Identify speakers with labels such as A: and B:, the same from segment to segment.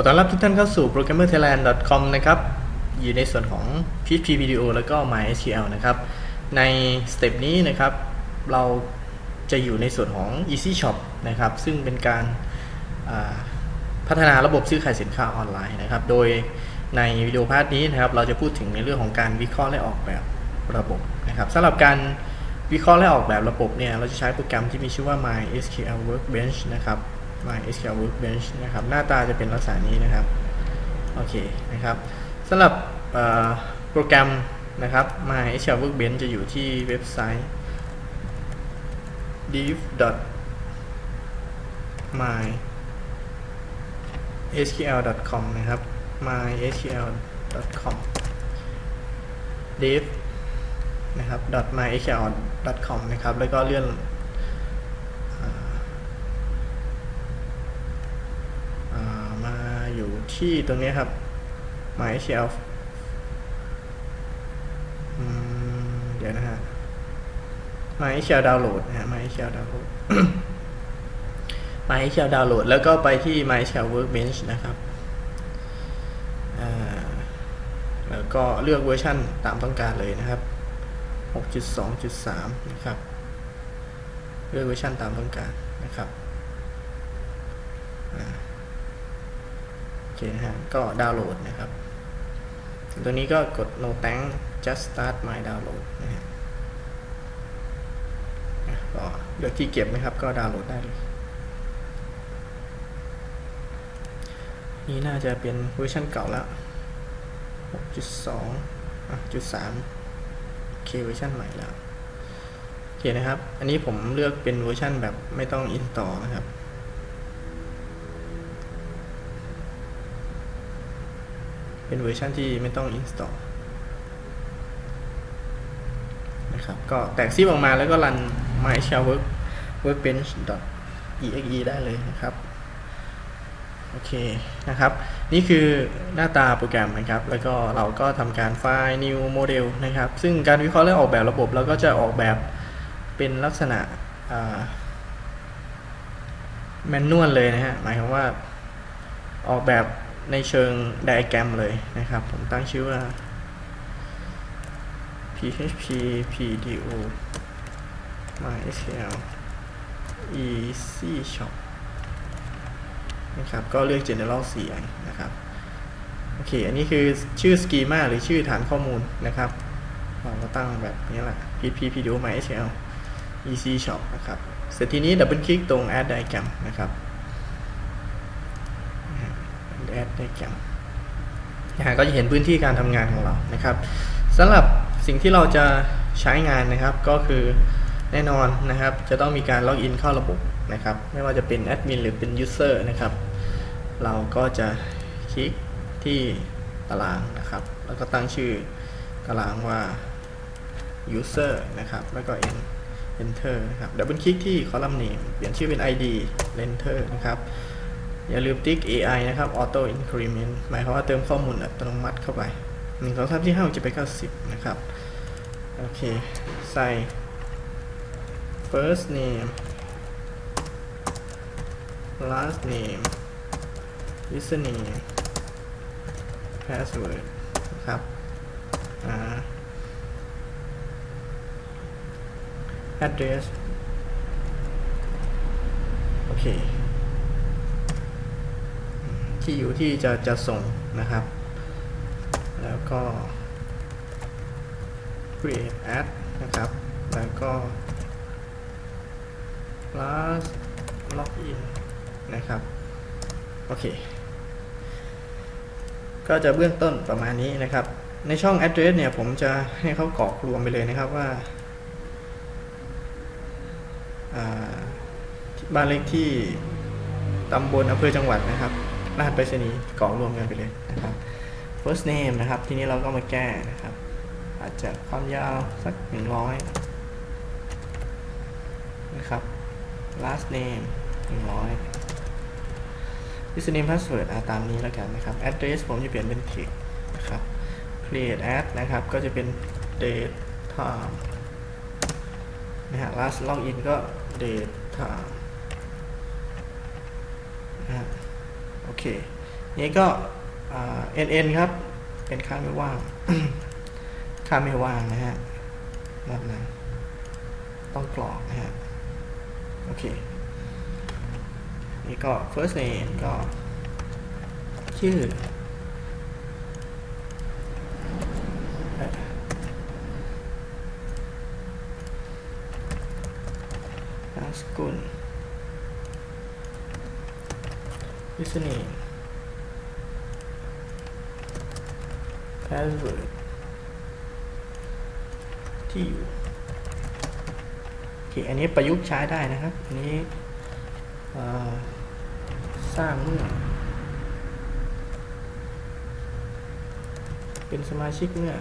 A: ขอต้อนรับทุกท่านเข้าสู่ programmerthailand.com นะครับ อยู่ในส่วนของ PHP Video แล้วก็ MySQL นะครับ ในสเต็ปนี้นะครับ เราจะอยู่ในส่วนของ Easy Shop นะครับ ซึ่งเป็นการาพัฒนาระบบซื้อขายสินค้าออนไลน์นะครับ โดยในวิดีโอพาร์ทนี้นะครับ เราจะพูดถึงในเรื่องของการวิเคราะห์และออกแบบระบบนะครับสำหรับการวิเคราะห์และออกแบบระบบเนี่ย เราจะใช้โปรแกรมที่มีชื่อว่า MySQL Workbench นะครับ MySQL Workbench นะครับ หน้าตาจะเป็นลักษณะนี้นะครับ โอเคนะครับสำหรับโปรแกรมนะครับ MySQL Workbench จะอยู่ที่เว็บไซต์ div my sql.com นะครับ mysql.com div นะครับ .mysql.com นะครับ แล้วก็เลื่อนอ่าอ่ามาอยู่ ที่ตรงนี้ครับ mysql อืมเดี๋ยวนะฮะ MySQL download นะฮะ MySQL download MySQL download แล้วก็ไปที่ MySQL workbench นะครับแล้วก็เลือกเวอร์ชั่นตามต้องการเลยนะครับ 6.2.3 นะครับ เลือกเวอร์ชันตามต้องการนะครับอ่า เคนะฮะ ก็ดาวน์โหลดนะครับตัวนี้ก็กด no thank just start my download นะฮะก็เลือกที่เก็บนะครับ ก็ดาวน์โหลดได้เลย นี่น่าจะเป็นเวอร์ชันเก่าแล้ว 6.2อะจุด3โอเคเวอร์ชันใหม่แล้ว โอเคนะครับ อันนี้ผมเลือกเป็นเวอร์ชันแบบไม่ต้องอินต่อนะครับ เป็นเวอร์ชันที่ไม่ต้องอินสตอลนะครับ ก็แตกซิปออกมาแล้วก็รัน MySQL work workbench exe ได้เลยนะครับ โอเคนะครับ นี่คือหน้าตาโปรแกรมนะครับ แล้วก็เราก็ทำการไฟล์ new model นะครับ ซึ่งการวิเคราะห์และออกแบบระบบเราก็จะออกแบบเป็นลักษณะแมนนวลเลยนะฮะ หมายความว่าออกแบบ ในเชิงไดอะแกรมเลยนะครับ ผมตั้งชื่อว่า php pdo mysql easy shop นะครับ ก็เลือก general ci นะครับ โอเค อันนี้คือชื่อ schema หรือชื่อฐานข้อมูลนะครับเราก็ตั้งแบบนี้แหละ php pdo mysql easy shop นะครับ เสร็จทีนี้ดับเบิลคลิกตรง add diagram นะครับ add diagram นะฮะก็จะเห็นพื้นที่การทำงานของเรานะครับสำหรับสิ่งที่เราจะใช้งานนะครับก็คือแน่นอนนะครับ จะต้องมีการล็อกอินเข้าระบบนะครับ ไม่ว่าจะเป็นแอดมินหรือเป็นยูเซอร์นะครับ เราก็จะคลิกที่ตารางนะครับ แล้วก็ตั้งชื่อตารางว่า user นะครับ แล้วก็ enter นะครับดับเบิลคลิกที่คอลัมน์ name เปลี่ยนชื่อเป็น id enter นะครับ อย่าลืมติ๊ก AI นะครับ auto increment หมายความว่าเติมข้อมูลอัตโนมัติเข้าไปหนึ่งสองสามที่ห้าจะไปเก้าสิบนะครับ โอเค ใส่ first name last name username password นะครับอ่า address โอเค ที่อยู่ที่จะจะส่งนะครับ แล้วก็ create ad นะครับ แล้วก็ last login นะครับ โอเค ก็จะเบื้องต้นประมาณนี้นะครับ ในช่อง address เนี่ยผมจะให้เขากรอกรวมไปเลยนะครับว่าบ้านเลขที่ตำบลอำเภอจังหวัดนะครับ รหัสไปรษณีย์กรอกรวมกันไปเลยนะครับ first name นะครับ ทีนี้เราก็มาแก้นะครับ อาจจะความยาวสัก 100 นะครับ last name 100 username password อาตามนี้แล้วกันนะครับ address ผมจะเปลี่ยนเป็น text นะครับ create ad นะครับ ก็จะเป็น date time นะฮะ last login ก็ date time นะฮะ โอเค นี้ก็อ่า nn ครับ เป็นค่าไม่ว่าง ค่าไม่ว่างนะฮะแบบนั้น ต้องกรอกนะฮะ โอเค นี่ก็ first name ก็ ชื่อนามสกุล username password ที่อยู่โอเคอันนี้ประยุกต์ใช้ได้นะครับ อันนี้สร้างเมื่อเป็นสมาชิกเมื่อ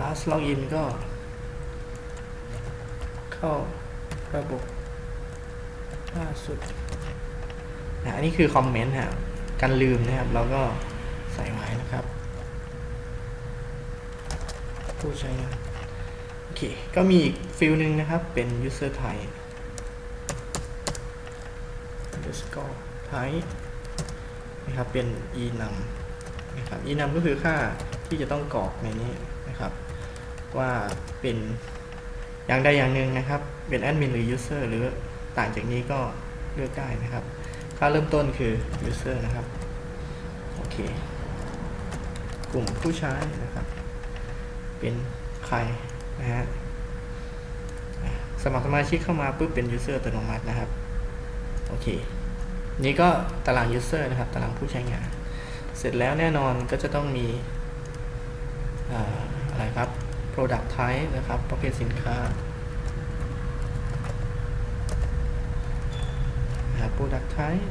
A: last login ก็ เข้าระบบล่าสุดนะอันนี้คือคอมเมนต์ฮะกันลืมนะครับเราก็ใส่ไว้นะครับ ผู้ใช้งานโอเค ก็มีอีกฟิลหนึ่งนะครับ เป็น user type underscore type นะครับ เป็น enum นะครับ enum ก็คือค่าที่จะต้องกรอกในนี้นะครับ ว่าเป็น อย่างใดอย่างหนึ่งนะครับ เป็นแอดมินหรือ user หรือต่างจากนี้ก็เลือกได้นะครับ ค่าเริ่มต้นคือ user นะครับ โอเค กลุ่มผู้ใช้นะครับ เป็นใครนะฮะ สมัครสมาชิกเข้ามาปุ๊บเป็น user อัตโนมัตินะครับ โอเค นี่ก็ตาราง user นะครับ ตารางผู้ใช้งาน เสร็จแล้วแน่นอนก็จะต้องมีออะไรครับ product type นะครับ ประเภทสินค้านะครับ product type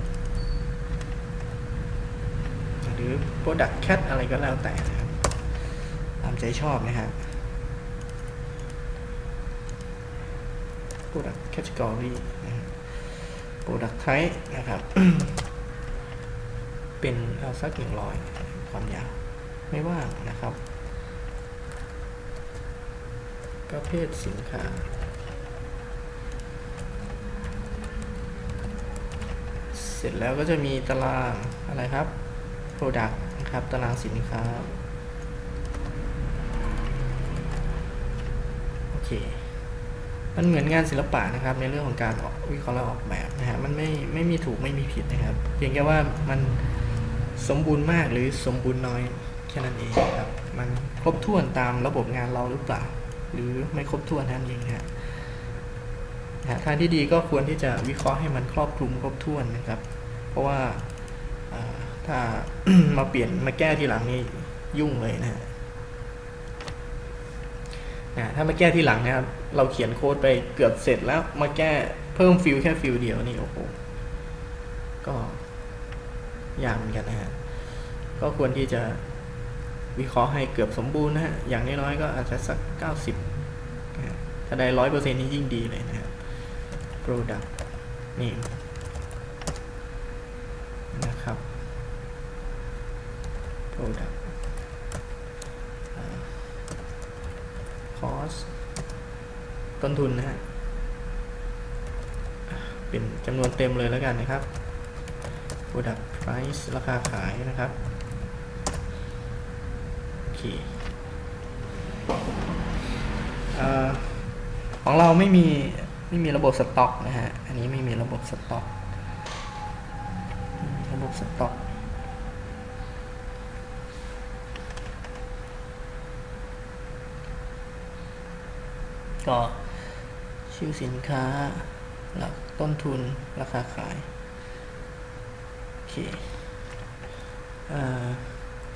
A: หรือ product cat อะไรก็แล้วแต่นะครับตามใจชอบนะครับ product category นะครับ product type นะครับ เป็นเอาสักหนึ่งร้อยความยาว ไม่ว่างนะครับ ประเภทสินค้า เสร็จแล้วก็จะมีตารางอะไรครับ Product นะครับ ตารางสินค้า โอเค มันเหมือนงานศิลปะนะครับ ในเรื่องของการออกวิเคราะห์และออกแบบนะฮะ มันไม่ไม่มีถูกไม่มีผิดนะครับ เพียงแค่ว่ามันสมบูรณ์มากหรือสมบูรณ์น้อยแค่นั้นเองครับ มันครบถ้วนตามระบบงานเราหรือเปล่า หรือไม่ครบถ้วนนั่นเองฮะนะทางที่ดีก็ควรที่จะวิเคราะห์ให้มันครอบคลุมครบถ้วนนะครับ เพราะว่าอ่าถ้ามาเปลี่ยนมาแก้ทีหลังนี่ยุ่งเลยนะฮะนะถ้ามาแก้ทีหลังนะครับ เราเขียนโค้ดไปเกือบเสร็จแล้วมาแก้เพิ่มฟิลแค่ฟิลเดียวนี่โอ้โหก็ยากเหมือนกันนะฮะก็ควรที่จะ วิเคราะห์ให้เกือบสมบูรณ์นะฮะ อย่างน้อยๆก็อาจจะสัก 90นะถ้าได้ร้อยเปอร์เซ็นต์นี่ยิ่งดีเลยนะครับ product นี่นะครับ product cost ต้นทุนนะฮะ เป็นจำนวนเต็มเลยแล้วกันนะครับ product price ราคาขายนะครับ ของเราไม่มีไม่มีระบบสต็อกนะฮะ อันนี้ไม่มีระบบสต็อก ระบบสต็อกก็ชื่อสินค้า หลักต้นทุนราคาขาย โอเค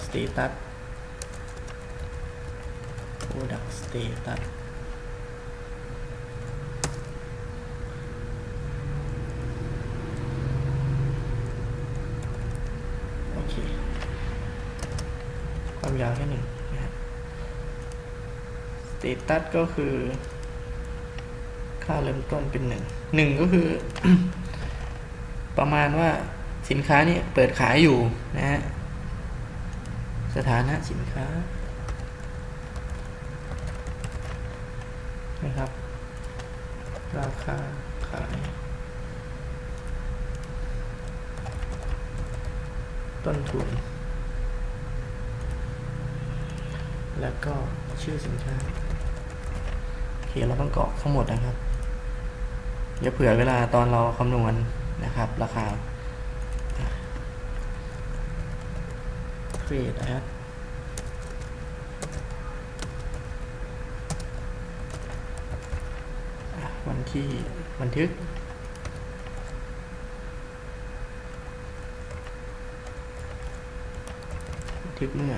A: สเตตัส product status โอเค ความยาวแค่หนึ่งนะฮะ status ก็คือ ค่าเริ่มต้นเป็นหนึ่ง หนึ่งก็คือ ประมาณว่าสินค้านี้เปิดขายอยู่นะฮะสถานะสินค้า นะครับ ราคาขาย ต้นทุน แล้วก็ชื่อสินค้าโอเคเราต้องกรอกทั้งหมดนะครับเดี๋ยวเผื่อเวลาตอนเราคำนวณนะครับ ราคา create ad อะวัน ที่บันทึก บันทึกเมื่อ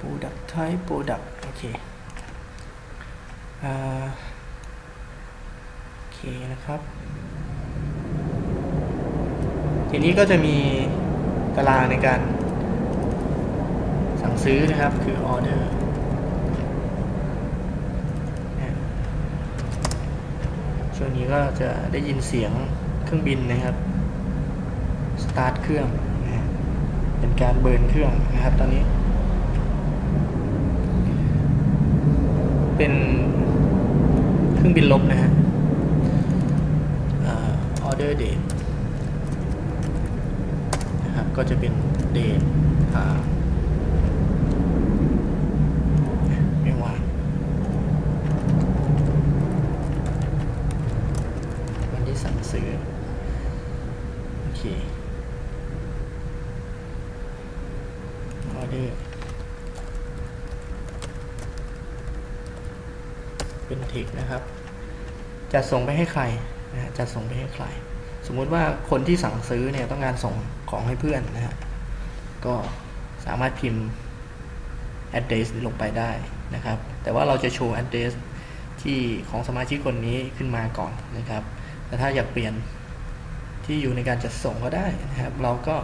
A: product type product โอเคอ่าโอเคนะครับ ทีนี้ก็จะมีตารางในการสั่งซื้อนะครับ คือ order เนี่ย ช่วงนี้ก็จะได้ยินเสียงเครื่องบินนะครับ สตาร์ทเครื่องนะเป็นการเบิร์นเครื่องนะครับ ตอนนี้ เป็นเครื่องบินลบนะฮะออเดอร์เดทนะครับ ก็จะเป็นเดทไม่ว่างวันที่สั่งซื้อ โอเค ออเดอร์ เป็นเทคนะครับ จะส่งไปให้ใครนะจะส่งไปให้ใคร สมมุติว่าคนที่สั่งซื้อเนี่ยต้องการส่งของให้เพื่อนนะฮะก็สามารถพิมพ์ address ลงไปได้นะครับ แต่ว่าเราจะโชว์ address ที่ของสมาชิกคนนี้ขึ้นมาก่อนนะครับแต่ถ้าอยากเปลี่ยนที่อยู่ในการจัดส่งก็ได้นะครับ เราก็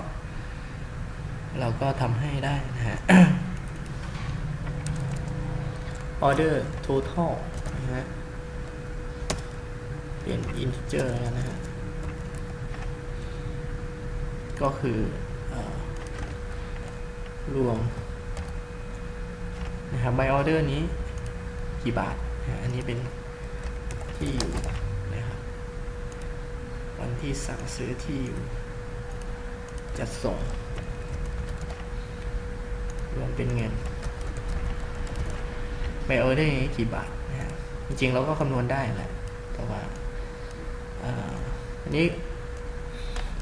A: เราก็ทำให้ได้นะฮะ order total นะฮะ เปลี่ยน integer แล้วนะฮะ ก็คืออรวมนะครับ by order นี้กี่บาทนะอันนี้เป็นที่อยู่นะครับ วันที่สั่งซื้อที่อยู่ จัดส่ง รวมเป็นเงินไปเออได้กี่บาท จริงๆเราก็คำนวณได้แหละแต่ว่าอันนี้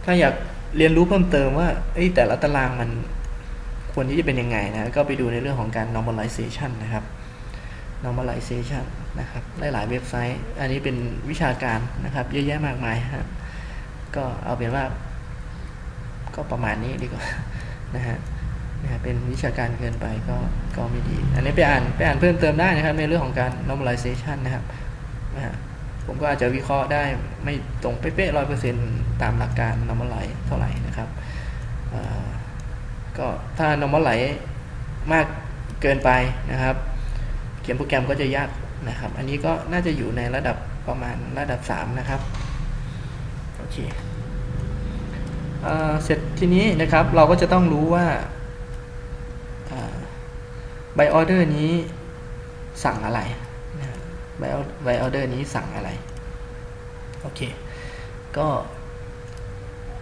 A: ถ้าอยากเรียนรู้เพิ่มเติมว่าแต่ละตารางมันควรที่จะเป็นยังไงนะ ก็ไปดูในเรื่องของการ normalization นะครับ normalization นะครับหลายๆเว็บไซต์ อันนี้เป็นวิชาการนะครับเยอะแยะมากมายฮะก็เอาเป็นว่า ก็ประมาณนี้ดีกว่านะฮะ นะเป็นวิชาการเกินไปก็ก็ไม่ดี อันนี้ไปอ่านไปอ่านเพิ่มเติมได้นะครับ ในเรื่องของการ normalization นะครับนะผมก็อาจจะวิเคราะห์ได้ไม่ตรงเป๊ะๆร้อยเปอร์เซ็นตามหลักการ normalize เท่าไหร่นะครับก็ถ้า normalize มากเกินไปนะครับ เขียนโปรแกรมก็จะยากนะครับ อันนี้ก็น่าจะอยู่ในระดับประมาณระดับ 3 นะครับ โอเคเสร็จทีนี้นะครับเราก็จะต้องรู้ว่า ใบออเดอร์นี้สั่งอะไรใบใบออเดอร์นี้สั่งอะไร โอเค ก็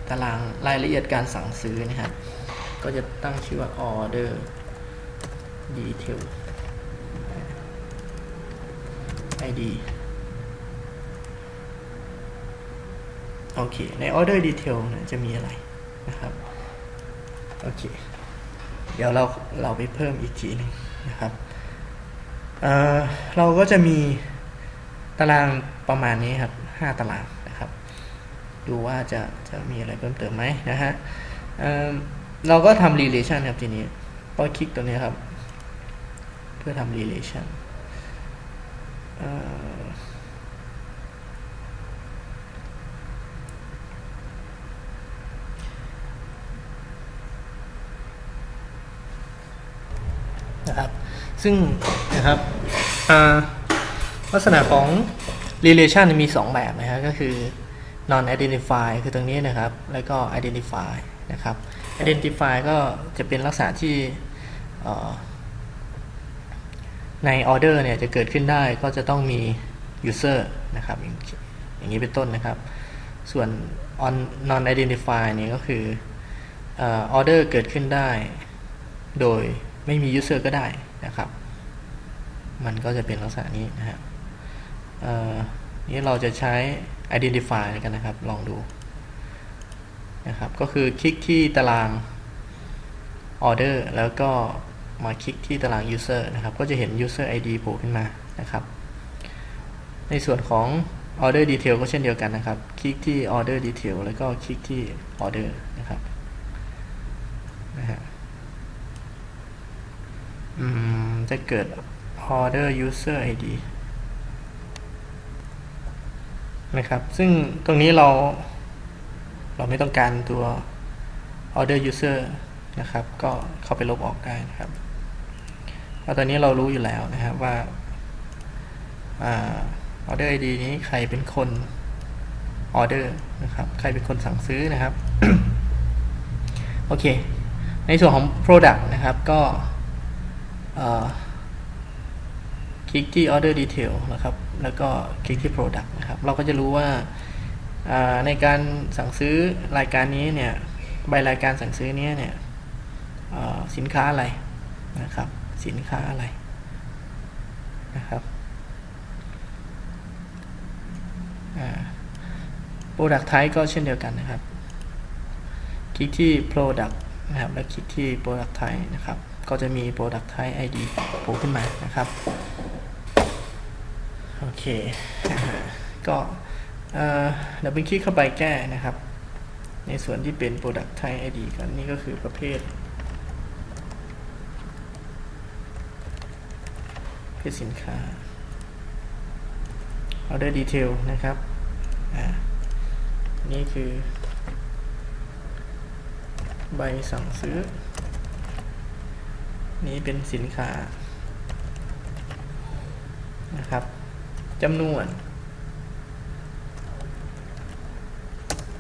A: ตารางรายละเอียดการสั่งซื้อนะครับ ก็จะตั้งชื่อว่า order detail id โอเค ใน order detail นะจะมีอะไรนะครับ โอเค เดี๋ยวเราเราไปเพิ่มอีกทีหนึงนะครับเเราก็จะมีตารางประมาณนี้ครับ 5 ตารางนะครับ ดูว่าจะจะมีอะไรเพิ่มเติมไหมนะฮะเเราก็ทำ relation ครับทีนี้ก็คลิกตัวนี้ครับ เพื่อทำ relation นะครับ ซึ่งนะครับลักษณะของ relation มี 2 แบบนะครับก็คือ non identify คือตรงนี้นะครับ แล้วก็ identify นะครับ identify ก็จะเป็นลักษณะที่ในออเดอร์เนี่ยจะเกิดขึ้นได้ก็จะต้องมี user นะครับ อย่างนี้เป็นต้นนะครับ ส่วน on non identify เนี่ยก็คือออเดอร์เกิดขึ้นได้โดย ไม่มี user ก็ได้นะครับ มันก็จะเป็นลักษณะนี้นะครับนี้เราจะใช้ identify กันนะครับ ลองดูนะครับ ก็คือคลิกที่ตาราง order แล้วก็มาคลิกที่ตาราง user นะครับ ก็จะเห็น user ID โผล่ขึ้นมานะครับ ในส่วนของ order detail ก็เช่นเดียวกันนะครับ คลิกที่ order detail แล้วก็คลิกที่ order นะครับนะฮะ จะเกิด order user ID นะครับ ซึ่งตรงนี้เรา เราไม่ต้องการตัว order user นะครับ ก็เข้าไปลบออกได้นะครับเพราะตอนนี้เรารู้อยู่แล้วนะครับว่า order ID นี้ใครเป็นคน order นะครับ ใครเป็นคนสั่งซื้อนะครับ โอเค ในส่วนของ product นะครับ ก็ คลิกที่ order detail นะครับ แล้วก็คลิกที่ product นะครับ เราก็จะรู้ว่าในการสั่งซื้อรายการนี้เนี่ย ใบรายการสั่งซื้อนี้เนี่ยสินค้าอะไรนะครับ สินค้าอะไรนะครับ product type ก็เช่นเดียวกันนะครับ คลิกที่ product นะครับ แล้วคลิกที่ product type นะครับ ก็จะมี product type ID โผล่ขึ้นมานะครับ โอเค ก็เดี๋ยวเป็นคลิกเข้าไปแก้นะครับ ในส่วนที่เป็น product type ID กันนี่ก็คือประเภทเพศสินค้า order detail นะครับ อ่า นี่คือ ใบสั่งซื้อ นี้เป็นสินค้านะครับจำนวน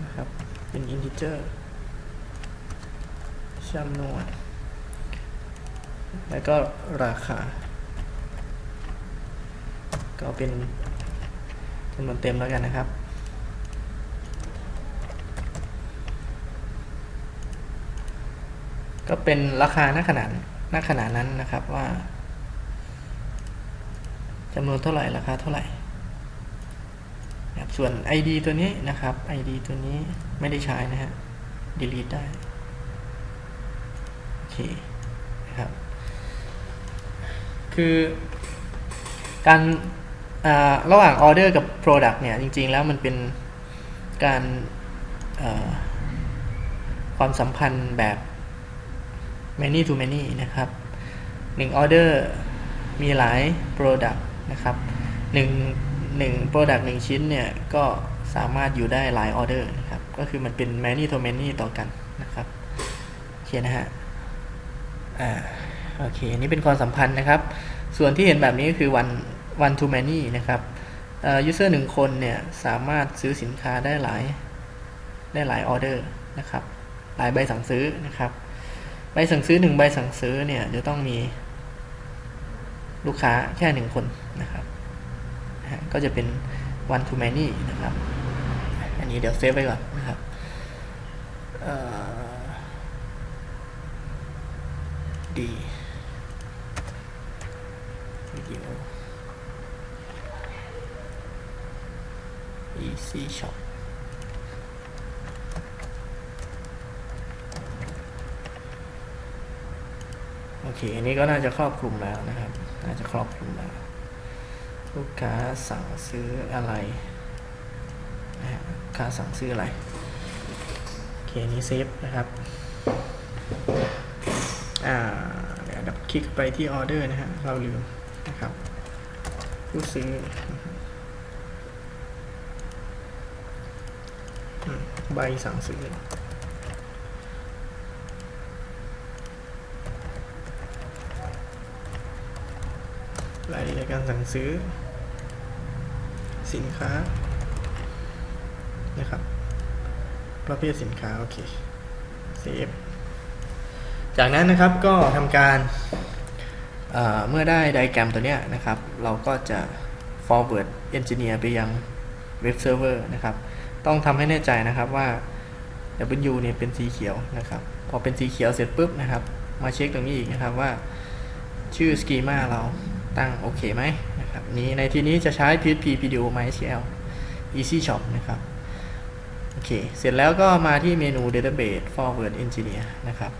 A: นะครับเป็น integer จำนวน แล้วก็ราคา ก็เป็นจำนวนเต็มแล้วกันนะครับก็เป็นราคาณขนาด ณขนาดนั้นนะครับว่าจำนวนเท่าไหร่ราคาเท่าไหร่ส่วน ID ตัวนี้นะครับ ID ตัวนี้ไม่ได้ใช้นะฮะ delete ได้โอเคนะครับ คือการระหว่าง order กับ product เนี่ย จริง ๆ แล้วมันเป็นการความสัมพันธ์แบบ many to many นะครับ1 order มีหลาย product นะครับ1 1 product 1ชิ้นเนี่ย ก็สามารถอยู่ได้หลาย order นะครับ ก็คือมันเป็น many to many ต่อกันนะครับโอเคนะฮะอ่าโอเคนี่เป็นความสัมพันธ์นะครับ ส่วนที่เห็นแบบนี้ก็คือ one one to many นะครับ user หนึ่งคนเนี่ย สามารถซื้อสินค้าได้หลายได้หลายออเดอร์นะครับ หลายใบสั่งซื้อนะครับ ใบสั่งซื้อหนึ่งใบสั่งซื้อเนี่ยจะต้องมีลูกค้าแค่หนึ่งคนนะครับก็จะเป็น one to many นะครับ อันนี้เดี๋ยวเซฟไว้ก่อนนะครับดีวิดีโอ easy shop เคอันนี้ก็น่าจะครอบคลุมแล้วนะครับ น่าจะครอบคลุมแล้ว ลูกค้าสั่งซื้ออะไรลูกค้าสั่งซื้ออะไรโอเคนี้เซฟนะครับอ่าเดี๋ยวดับคลิกไปที่ออเดอร์นะฮะเราลืมนะครับผู้ซื้อใบสั่งซื้อ รายละเอียดการสั่งซื้อ สินค้านะครับประเภทสินค้า โอเคเซฟจากนั้นนะครับก็ทำการเมื่อได้ไดแกรมตัวเนี้ยนะครับ เราก็จะ forward engineer ไปยังเว็บเซิร์ฟเวอร์นะครับ ต้องทำให้แน่ใจนะครับว่า W เนี่ยเป็นสีเขียวนะครับ พอเป็นสีเขียวเสร็จปุ๊บนะครับ มาเช็คตรงนี้อีกนะครับว่าชื่อ schema เรา ตั้งโอเคไหมนะครับนี้ในที่นี้จะใช้ PHP PDO MySQL Easy Shop นะครับโอเค เสร็จแล้วก็มาที่เมนู Database Forward Engineer นะครับ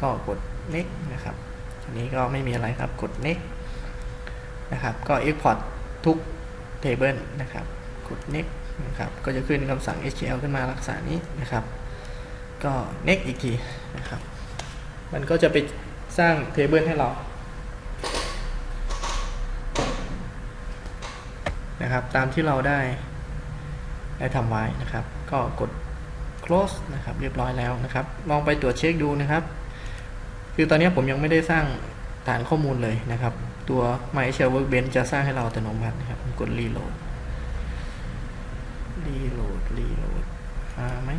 A: ก็กด Next นะครับอันนี้ก็ไม่มีอะไรครับกด Next นะครับ ก็ Export ทุก Table นะครับ กด Next นะครับ ก็จะขึ้นคำสั่ง SQL ขึ้นมาลักษณะนี้นะครับ ก็ Next อีกทีนะครับ มันก็จะไปสร้าง Table ให้เรา นะครับ ตามที่เราได้ได้ทำไว้นะครับ ก็กด close นะครับ เรียบร้อยแล้วนะครับ ลองไปตรวจเช็คดูนะครับ คือตอนนี้ผมยังไม่ได้สร้างฐานข้อมูลเลยนะครับ ตัว MySQL Workbench จะสร้างให้เราอัตโนมัตินะครับ กด reload reload reload มาไหม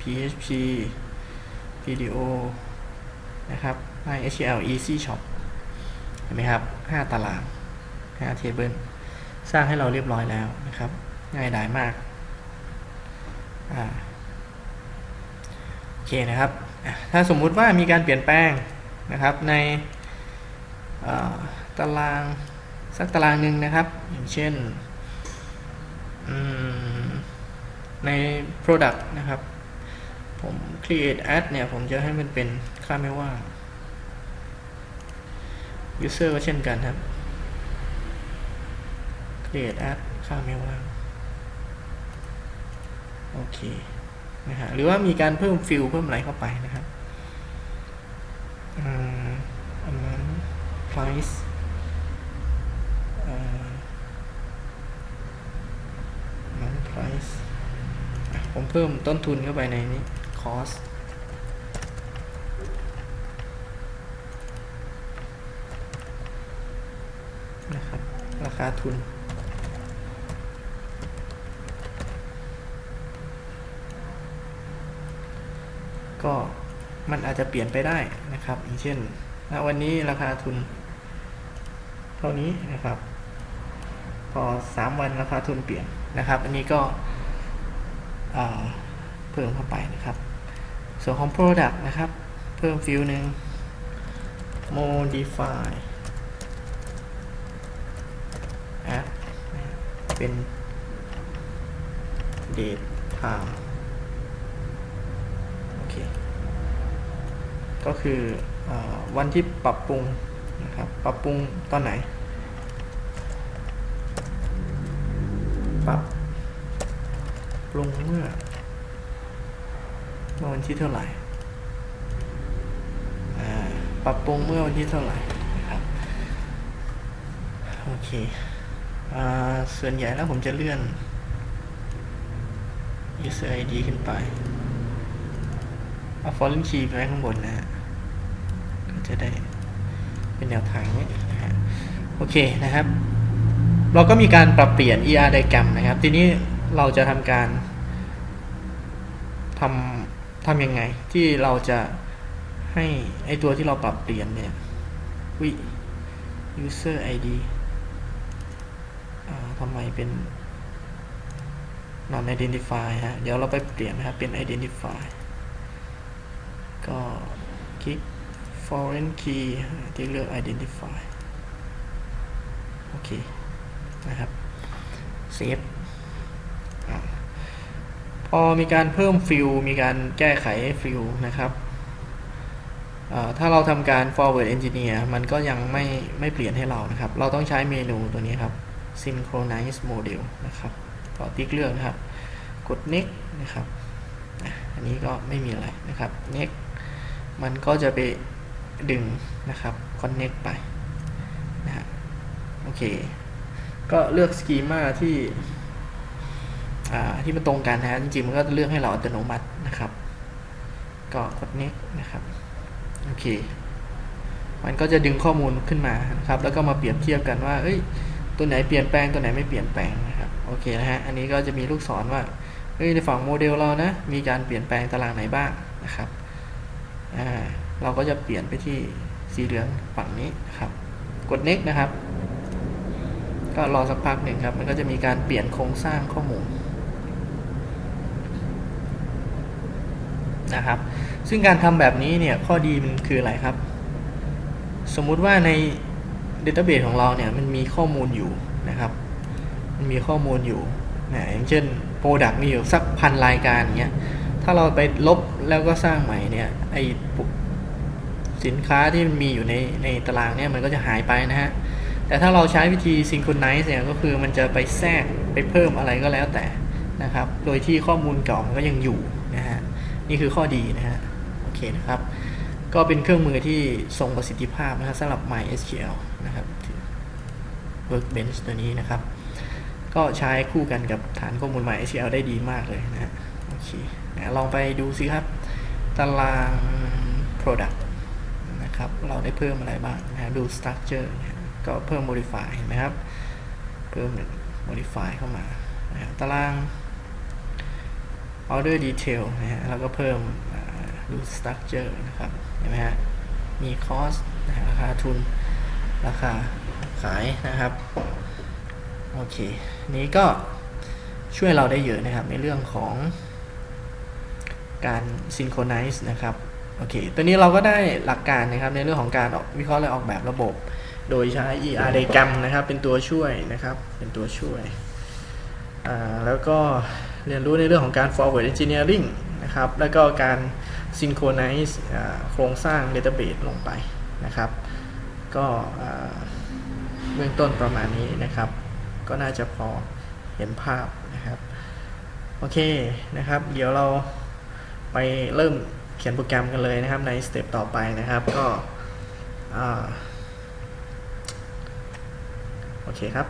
A: PHP video นะครับ MySQL Easy Shop เห็นไหมครับ 5 ตาราง5 table สร้างให้เราเรียบร้อยแล้วนะครับ ง่ายดายมากโอเคนะครับ ถ้าสมมุติว่ามีการเปลี่ยนแปลงนะครับในตารางสักตารางหนึ่งนะครับ อย่างเช่นใน product นะครับ ผม create ad เนี่ย ผมจะให้มันเป็นค่าไม่ว่าง user ก็เช่นกันครับ create ad ค่าไม่ว่างโอเคนะฮะหรือว่ามีการเพิ่มฟิลเพิ่มอะไรเข้าไปนะครับอ่าอันนั้น price อ่าอันนั้น price ผมเพิ่มต้นทุนเข้าไปในนี้ cost นะครับ ราคาทุน ก็มันอาจจะเปลี่ยนไปได้นะครับ อย่างเช่นณวันนี้ราคาทุน เท่านี้นะครับ พอ 3 วันราคาทุนเปลี่ยนนะครับ อันนี้ก็เพิ่มเข้าไปนะครับ ส่วนของ Product นะครับ เพิ่มฟิลหนึ่ง modify add เป็น date time โอเค ก็คืออวันที่ปรับปรุงนะครับปรับปรุงตอนไหน ปรับปรุงเมื่อเมื่อวันที่เท่าไหร่ปรับปรุงเมื่อวันที่เท่าไหร่นะครับโอเคอส่วนใหญ่แล้วผมจะเลื่อน user ID ขึ้นไปเอา foreign key ไปข้างบนนะฮะ จะได้เป็นแนวทางนี้นะฮะโอเคนะครับ เราก็มีการปรับเปลี่ยน ER diagram นะครับ ทีนี้เราจะทำการทำทำยังไง ที่เราจะให้ไอตัวที่เราปรับเปลี่ยนเนี่ยวิ user ID อ่าทำไมเป็น non identify ฮะ เดี๋ยวเราไปเปลี่ยนนะครับ เป็น identify ก็คลิก foreign key ที่เลือก identify โอเค นะครับเซฟอ่าพอมีการเพิ่มฟิลมีการแก้ไขฟิลนะครับ ถ้าเราทำการ forward engineer มันก็ยังไม่ไม่เปลี่ยนให้เรานะครับ เราต้องใช้เมนูตัวนี้ครับ synchronize model นะครับก็ติ๊กเลือกนะครับ กด next นะครับ อันนี้ก็ไม่มีอะไรนะครับ next มันก็จะไป ดึงนะครับ connect ไปนะฮะโอเค ก็เลือก schema ที่อ่าที่มันตรงกันนะฮะจริงๆมันก็จะเลือกให้เราอัตโนมัตินะครับ ก็กด next นะครับโอเคมันก็จะดึงข้อมูลขึ้นมานะครับ แล้วก็มาเปรียบเทียบกันว่า เอ้ย ตัวไหนเปลี่ยนแปลง ตัวไหนไม่เปลี่ยนแปลงนะครับ โอเคนะฮะ อันนี้ก็จะมีลูกศรว่า เอ้ย ในฝั่งโมเดลเรานะ มีการเปลี่ยนแปลงตารางไหนบ้างนะครับ อ่า เราก็จะเปลี่ยนไปที่สีเหลืองฝั่งนี้ครับ กด next นะครับ ก็รอสักพักหนึ่งครับ มันก็จะมีการเปลี่ยนโครงสร้างข้อมูลนะครับ ซึ่งการทำแบบนี้เนี่ยข้อดีมันคืออะไรครับ สมมุติว่าใน Database ของเราเนี่ยมันมีข้อมูลอยู่นะครับ มันมีข้อมูลอยู่นะอย่างเช่น Product มีอยู่สักพันรายการเงี้ยถ้าเราไปลบแล้วก็สร้างใหม่เนี่ยไอ สินค้าที่มันมีอยู่ในในตารางเนี่ยมันก็จะหายไปนะฮะ แต่ถ้าเราใช้วิธี synchronize เนี่ยก็คือมันจะไปแทรกไปเพิ่มอะไรก็แล้วแต่นะครับ โดยที่ข้อมูลเก่ามันก็ยังอยู่นะฮะ นี่คือข้อดีนะฮะ โอเคนะครับ ก็เป็นเครื่องมือที่ทรงประสิทธิภาพนะครับสำหรับ MySQL นะครับ Workbench ตัวนี้นะครับ ก็ใช้คู่กันกับฐานข้อมูล MySQL ได้ดีมากเลยนะฮะ โอเคนะลองไปดูซิครับ ตาราง Product นะครับ เราได้เพิ่มอะไรบ้างนะดู Structure นะก็เพิ่ม Modify เห็นไหมครับ เพิ่ม Modify เข้ามานะตาราง Order Detail นะฮะแล้วก็เพิ่มดู Structure นะครับ เห็นไหมฮะ มี Cost นะราคาทุน ราคาขายนะครับ โอเค นี้ก็ช่วยเราได้เยอะนะครับในเรื่องของการ synchronize นะครับ อเคตัวนี้เราก็ได้หลักการนะครับในเรื่องของการออกวิเคราะห์และออกแบบระบบ โดยใช้ ER diagram นะครับ เป็นตัวช่วยนะครับ เป็นตัวช่วย แล้วก็เรียนรู้ในเรื่องของการ forward engineering นะครับ แล้วก็การ synchronize โครงสร้าง database ลงไปนะครับ ก็เบื้องต้นประมาณนี้นะครับ ก็น่าจะพอเห็นภาพนะครับ โอเคนะครับ เดี๋ยวเราไปเริ่ม เขียนโปรแกรมกันเลยนะครับในสเต็ปต่อไปนะครับก็โอเคครับ